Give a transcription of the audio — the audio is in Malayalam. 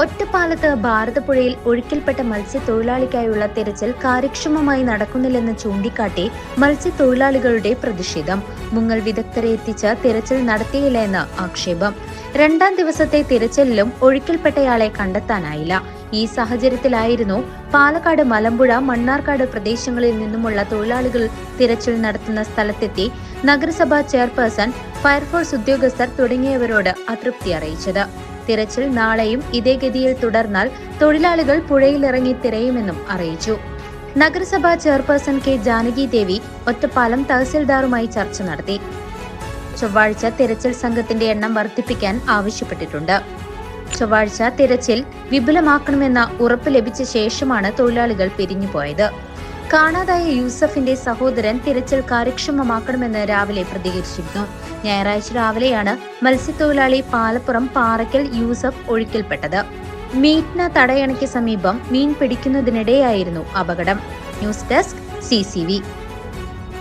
ഒറ്റപ്പാലത്ത് ഭാരതപ്പുഴയിൽ ഒഴുക്കിൽപ്പെട്ട മത്സ്യത്തൊഴിലാളിക്കായുള്ള തെരച്ചിൽ കാര്യക്ഷമമായി നടക്കുന്നില്ലെന്ന് ചൂണ്ടിക്കാട്ടി മത്സ്യത്തൊഴിലാളികളുടെ പ്രതിഷേധം. മുങ്ങൽ വിദഗ്ധരെ എത്തിച്ച് തിരച്ചിൽ നടത്തിയില്ല എന്ന് ആക്ഷേപം. രണ്ടാം ദിവസത്തെ തിരച്ചിലിലും ഒഴുക്കിൽപ്പെട്ടയാളെ കണ്ടെത്താനായില്ല. ഈ സാഹചര്യത്തിലായിരുന്നു പാലക്കാട് മലമ്പുഴ മണ്ണാർക്കാട് പ്രദേശങ്ങളിൽ നിന്നുമുള്ള തൊഴിലാളികൾ തിരച്ചിൽ നടത്തുന്ന സ്ഥലത്തെത്തി നഗരസഭാ ചെയർപേഴ്സൺ ഫയർഫോഴ്സ് ഉദ്യോഗസ്ഥർ തുടങ്ങിയവരോട് അതൃപ്തി അറിയിച്ചത്. തിരച്ചിൽ നാളെയും ഇതേ ഗതിയിൽ തുടർന്നാൽ തൊഴിലാളികൾ പുഴയിലിറങ്ങി തിരയുമെന്നും അറിയിച്ചു. നഗരസഭാ ചെയർപേഴ്സൺ കെ ജാനകി ദേവി ഒറ്റപ്പാലം തഹസിൽദാറുമായി ചർച്ച നടത്തി. ചൊവ്വാഴ്ച തിരച്ചിൽ സംഘത്തിന്റെ എണ്ണം വർദ്ധിപ്പിക്കാൻ ആവശ്യപ്പെട്ടിട്ടുണ്ട്. ചൊവ്വാഴ്ച തിരച്ചിൽ വിപുലമാക്കണമെന്ന ഉറപ്പ് ലഭിച്ച ശേഷമാണ് തൊഴിലാളികൾ പിരിഞ്ഞുപോയത്. കാണാതായ യൂസഫിന്റെ സഹോദരൻ തിരച്ചിൽ കാര്യക്ഷമമാക്കണമെന്ന് രാവിലെ പ്രതികരിച്ചിരുന്നു. ഞായറാഴ്ച രാവിലെയാണ് മത്സ്യത്തൊഴിലാളി പാലപ്പുറം പാറയ്ക്കൽ യൂസഫ് ഒഴുക്കിൽപ്പെട്ടത്. മീറ്റ്ന തടയണയ്ക്ക് സമീപം മീൻ പിടിക്കുന്നതിനിടെയായിരുന്നു അപകടം. News desk C